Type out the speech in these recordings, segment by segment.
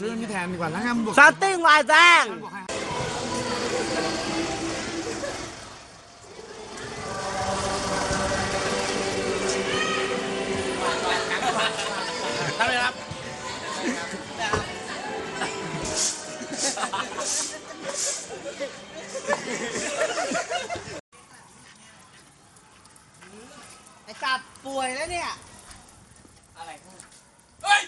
ซื้อนี่แทนดีกว่าแล้วงั้นบวกซัตติ้งวายแดงบวกให้ทำเลยครับไอ้สัตว์ป่วยแล้วเนี่ยเฮ้ย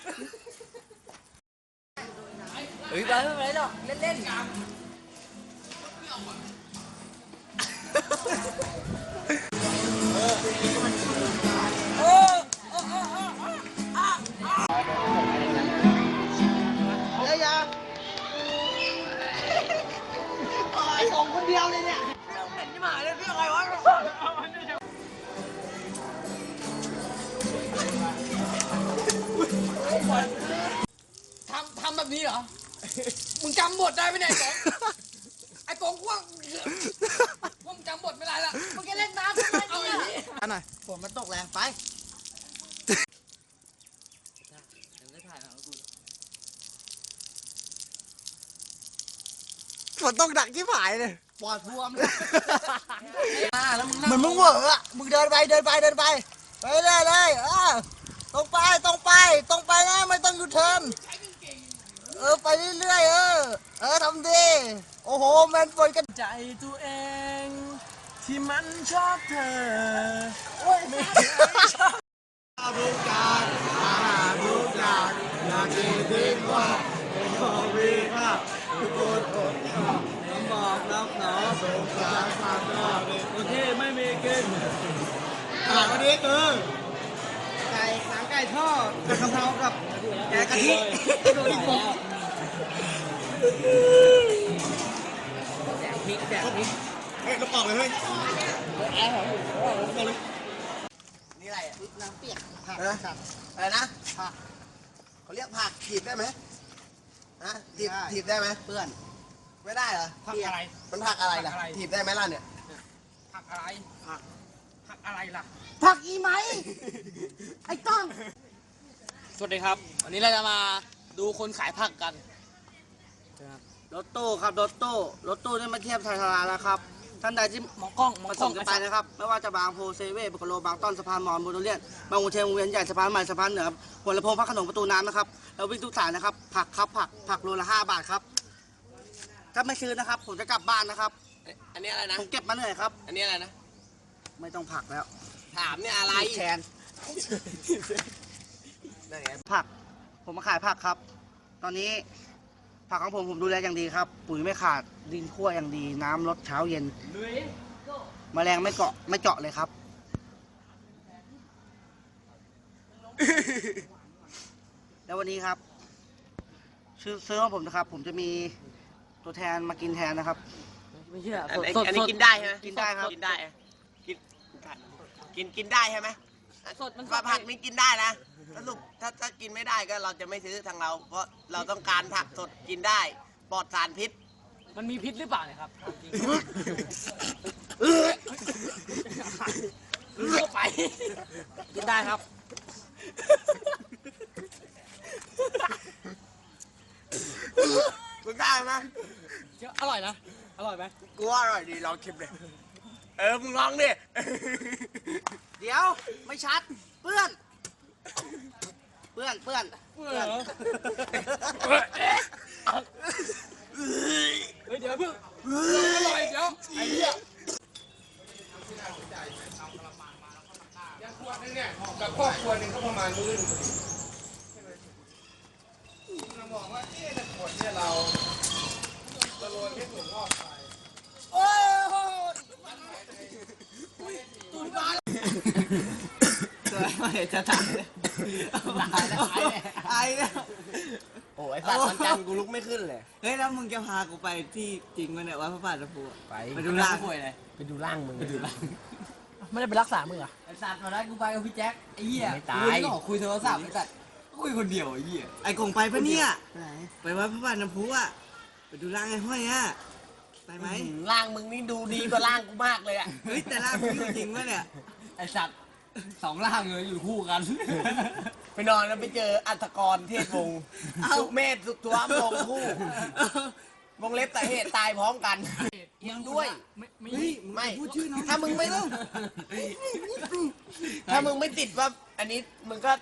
ไปไม่เป็นไรหรอกเล่นเล่นเดี๋ยวอย่าไอ้สองคนเดียวเลยเนี่ยทำทำแบบนี้เหรอ มึงจำบทได้ไหมเนี่ยไอ้ป๋องไอ้ป๋องว่าว่ามึงจำบทไม่ได้ละมึงจะเล่นน้ำทำไมเอาไอ้เนี่ยนี่อันหน่อยฝนมันตกแรงไปฝนตกหนักที่ผายเลย ปอดบวมอ่าแล้วมึงเหมือนมึงเหวออะมึงเดินไปเดินไปเดินไปไปเรื่อยเลยเออตรงไปตรงไป ตรงไปนะไม่ต้องยูเทิร์นเออไปเรื่อยๆเออ เออทำดีโอ้โหแมนกันใจตัวเอง ที่มันชอบเธอ โอ้ยไม่ชอบทุกอย่างอาหารทุกอย่างอยากกินทิ้งว่าไม่ขอวีค่ะทุกคนอดข้าวน้ำบอกน้ำหนาสงสารสามรอบโอเคไม่มีกินอาหารวันนี้คือไก่หางไก่ทอดกระเพรากับแกงกะทิโดนผมพ ริกแดกพริกเฮ้ยกระป๋องเลยเฮ้ยนี่อะไรอะน้ำเปียกผักผักอะไรนะผักเขาเรียกผักถีบได้ไหมฮะถีบถีบได้ไหมเพื่อน ไม่ได้เหรอผักอะไรมันผักอะไรล่ะผักอะไรถีบได้ไหมล่ะเนี่ยผักอะไรผักผักอะไรล่ะผักอีไหมไอ้ต้องสวัสดีครับ วันนี้เราจะมาดูคนขายผักกันร ถตู้ครับรถตู้รถตู้นี่มาเทียบไทยทาราแล้วครับ ท่านใดที่มองกล้องมองประกสล้องงกันไปนะครับ ไม่ว่าจะบางโพเซเว่บุคโลบางต้นสะพานมอนบุรีเลียนบางขุนเทียนวงเวียนใหญ่สะพานใหม่สะพานเหนือหัวลำโพงพระโขนงประตูน้ำนะครับแล้ววิ่งทุกสายนะครับ ผักครับผักผักโลละห้าบาทครับ ถ้าไม่ซื้อนะครับ ผมจะกลับบ้านนะครับอันนี้อะไรนะ ผมเก็บมาเหนื่อยครับ อันนี้อะไรนะ ไม่ต้องผักแล้วถามเนี่ยอะไรแชนผัก ผมมาขายผักครับ ตอนนี้ ผักของผมผมดูแลอย่างดีครับ ปุ๋ยไม่ขาดดินคั่วอย่างดี น้ำลดเช้าเย็นแมลงไม่เกาะไม่เจาะเลยครับ แล้ววันนี้ครับ ซื้อซื้อของผมนะครับ ผมจะมีตัวแทนมากินแทนนะครับ ไม่เชื่ออันนี้สดอันนี้สดกินได้ใช่ไหมกินได้ครับ กินได้อะกินกินกินได้ใช่ไหม สดมันสว่าดผักนี้กินได้นะสรุปถ้าถ้ากินไม่ได้ก็เราจะไม่ซื้อทางเรา เพราะเราต้องการผักสดกินได้ ปลอดสารพิษ มันมีพิษหรือเปล่าเนี่ยครับจริงเข้าไป กินได้ครับมึงได้ไหมอร่อยนะ อร่อยไหมกูว่าอร่อยดีลองชิมเลยเออมึงลองดิ เดี๋ยวไม่ชัดเปื้อนเปื้อนเปื้อนเปื่อนเฮ้ยเดี๋ยวเพิ่งอร่อยเดี๋ยวไอ้เหี้ยกับครอบครัวหนึ่งก็ประมาณมื้อนึงเราบอกว่าเอ๊ะแต่ขวดเนี่ยเราเราโรยแค่ถั่วงอกไป โอ้ ยจะตายเลยตายแล้วตายแล้ว โอ้ยสัตว์วันจันทร์กูลุกไม่ขึ้นเลย เฮ้ยแล้วมึงจะพากูไปที่จริงมันเนี่ยวัดพระบาทน้ำพุอะไปไปดูร่างป่วยเลยไปดูร่างมึงไปดูร่างไม่ได้ไปรักษามึงเหรอไอ้สัตว์มาได้กูไปกับพี่แจ็คไอ้เหี้ยไม่ตายกูก็คุยโทรศัพท์ไอ้สัตว์คุยคนเดียวไอ้เหี้ยไอ้กงไปปะเนี่ยไปวัดพระบาทน้ำพุอะไปดูร่างไอ้ห้อยอะไปไหมร่างมึงนี่ดูดีกว่าร่างกูมากเลยอะเฮ้ยแต่ร่างมึงอยู่จริงปะเนี่ยไอ้สัตว์ สองล่างเลยอยู่คู่กัน ไปนอนแล้วไปเจออัตกรเทศวงศ์สุเมธสุตัววงคู่ วงเล็บแต่เหตุตายพร้อมกัน มึงด้วย ไม่ไม่ไม่ถ้ามึงไม่ถ้ามึงไม่ติดว่า อันนี้มึงก็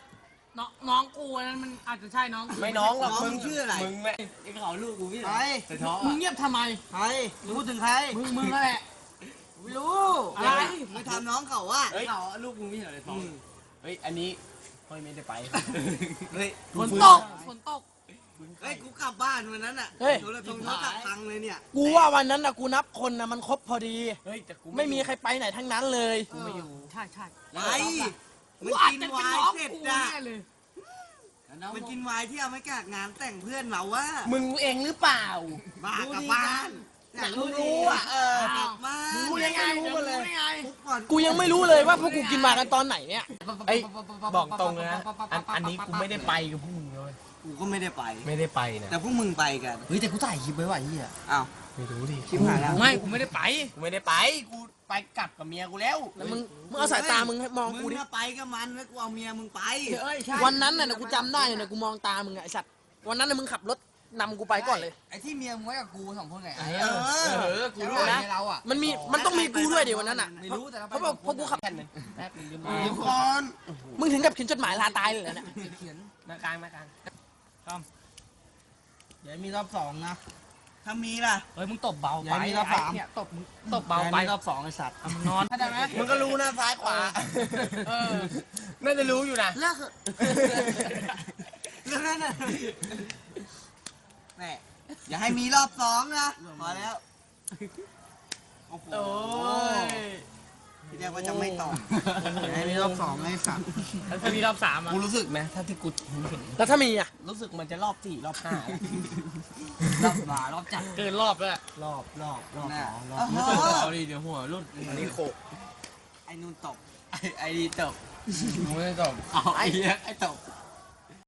น้องน้องกูอันนั้นมันอาจจะใช่น้องกูไม่น้องหรอกน้องมึงชื่ออะไร มึงไม่ไอ้เขาลูกกูพี่ใครแต่ท้อมึงเงียบทำไม ใครพูดถึงใครมึงมึงนั่นแหละไม่ รู้ อะไรไม่ทำน้องเขาว่ะเฮ้ยเขาลูกมึงพี่เหรอในท้องเฮ้ย อันนี้เฮ้ยไม่ได้ไป เฮ้ยฝนตกฝนตก เฮ้ย กูกลับบ้านวันนั้นอะเฮ้ย โทรศัพท์โทรศัพท์พังเลยเนี่ย กูว่าวันนั้นนะกูนับคนนะมันครบพอดี เฮ้ยแต่กูไม่มีใครไปไหนทั้งนั้นเลย กูไม่อยู่ ใช่ใช่ไว้มันกูอาจกินจะเป็นไวายน้องเสร็จกูอะแน่เลยมันกินไวายที่เอาไม่กากงานแต่งเพื่อนเราว่ามึงเองหรือเปล่า บ้ากลับบ้าน อยากรู้รู้รู้อะอะเออกลับบ้านรู้ยังไงรู้หมดเลยได้ไงทุกก่อนกูยังไม่รู้เลยว่าพวกกูกินมากันตอนไหนเนี่ยเอ้ยบอกตรงเลยนะอันอันนี้กูไม่ได้ไปกับพวกมึงเลยกูก็ไม่ได้ไป ไม่ได้ไปนะแต่พวกมึงไปกันเฮ้ยแต่กูถ่ายคลิปไว้ว่ะเฮียอ้าวไม่รู้ดิชิบหายแล้วไม่กูไม่ได้ไปกูไม่ได้ไปกูไปกลับกับเมียกูแล้วแล้วมึงมึงเอาสายตามึงให้มองมึกูงดิน่ะไปกับมันแล้วกูเอาเมียมึงไปเอ้ยใช่วันนั้นน่ะนะกูจำได้เลยนะกูมองตามึงอะไอสัตว์วันนั้นน่ะมึงขับรถ นำกูไปก่อนเลย ไอ้ที่เมียมึงไว้กับกูสองคนไงไอ้เออเออกูด้วยนะเราอะมันมีมันต้องมีกูด้วยดิวันนั้นอะไม่รู้แต่เราเพราะว่าเพราะกูขับแป๊บนึงลืมทุกคนมึงถึงกับเขียนจดหมายลาตายเลยเหรอเนี่ยเขียนมากลางมากลางเดี๋ยวมีรอบสองนะถ้ามีล่ะเฮ้ยมึงตบเบาอย่าไปให้มีรอบสามเนี่ยตบมึงตบเบาไปดี๋ยวมีรอบสองไอ้สัตว์มึงนอนเข้าใจไหมมึงก็รู้นะซ้ายขวาเออน่าจะรู้อยู่นะเลิกเถอะเรื่องนั้นน่ะ แม่อย่าให้มีรอบสองนะพอแล้ว โอ้โหโอ้ยพี่แจ๊คว่าจะไม่ตอบอย่าให้มีรอบสองไอ้สัตว์แล้วจะมีรอบสามอะกูรู้สึกนะถ้าที่กูเห็นแล้วถ้ามีอะ รู้สึกมันจะรอบสี่รอบห้ารอบมารอบจัดเกินรอบแล้วรอบรอบรอบน่ะสองรอโอ้บโหเอาดิเดี๋ยวหัวรุ่นอันนี้โขกไอ้นุ่นตบไอ้ไอ้ดีตบมึงไม่ได้ตบเอาไอ้เหี้ยไอ้ตบ